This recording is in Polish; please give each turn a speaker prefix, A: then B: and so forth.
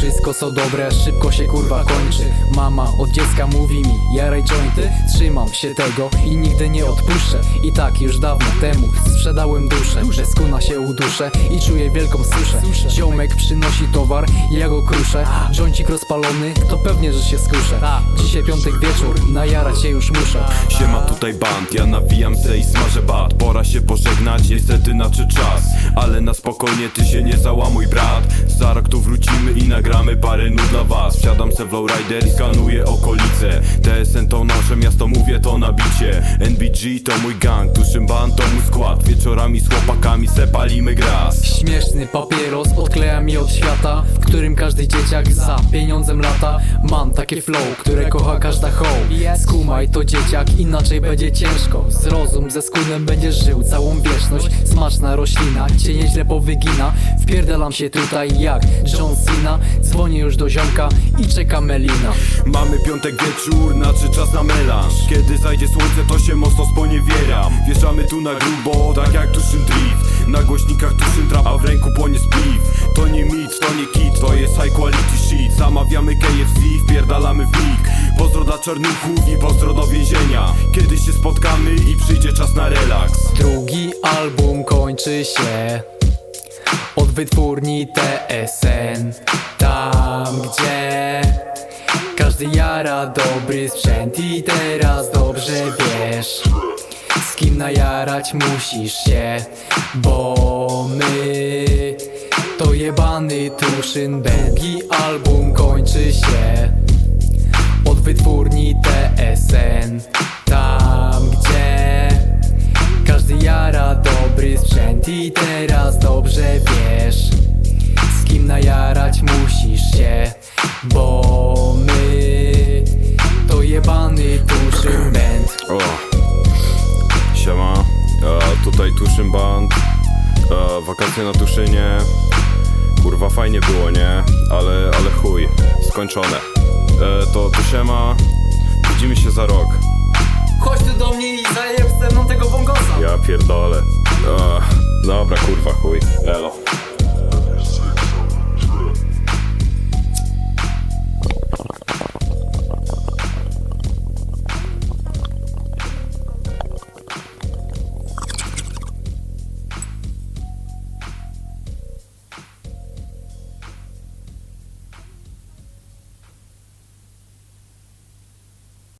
A: wszystko co dobre szybko się kurwa kończy. Mama od dziecka mówi mi jaraj jointy Trzymam się tego i nigdy nie odpuszczę. I tak już dawno temu sprzedałem duszę Bez kuna się uduszę i czuję wielką suszę. Ziomek przynosi towar, ja go kruszę. Jointik rozpalony, to pewnie, że się skuszę. Dzisiaj piątek wieczór, najarać się już muszę.
B: Siema tutaj band, ja nawijam se i smażę bat. Pora się pożegnać, niestety nadszedł czas. Ale na spokojnie ty się nie załamuj brat. Za rok tu wrócimy i nagramy parę nut dla was. Wsiadam se w lowrider i skanuję okolice. TSN to nasze miasto, mówię to na bicie. NBG to mój gang, tuszym band to mój skład. Wieczorami z chłopakami se palimy gras.
A: Śmieszny papieros odkleja mi od świata W którym każdy dzieciak za pieniądzem lata. Mam takie flow, które kocha każda ho Skumaj to dzieciak, inaczej będzie ciężko. Zrozum, ze skunem będziesz żył całą wieczność. Smaczna roślina, cię nieźle powygina. Wpierdalam się tutaj jak John Cena Dzwonię już do ziomka i czeka Melina.
B: Mamy piątek wieczór, znaczy czas na melanż. Kiedy zajdzie słońce to się mocno sponiewieram Wjeżdżamy tu na grubo, tak jak tuszyn drift. Na głośnikach tuszyn trap, a w ręku płonie spliff. To nie mit, to nie kit, to jest high quality shit. Zamawiamy KFC, wpierdalamy w mig. Pozdro dla czarnuchów i pozdro do więzienia. Kiedyś się spotkamy i przyjdzie czas na relaks.
A: Drugi album kończy się od wytwórni TSN Tam gdzie każdy jara dobry sprzęt i teraz dobrze wiesz Z kim najarać musisz się, bo my to jebany Tuszyn Drugi album kończy się od wytwórni TSN Tam gdzie każdy jara dobry sprzęt i teraz dobrze wiesz Z kim najarać musisz się, bo my to jebany tuszyn band
B: O, siema, e, tutaj Tuszyn Band, e, wakacje na Tuszynie, kurwa fajnie było, nie? Ale, ale chuj, skończone. E, to, to siema, widzimy się za rok.
A: Chodź tu do mnie i zajeb ze mną tego bongosa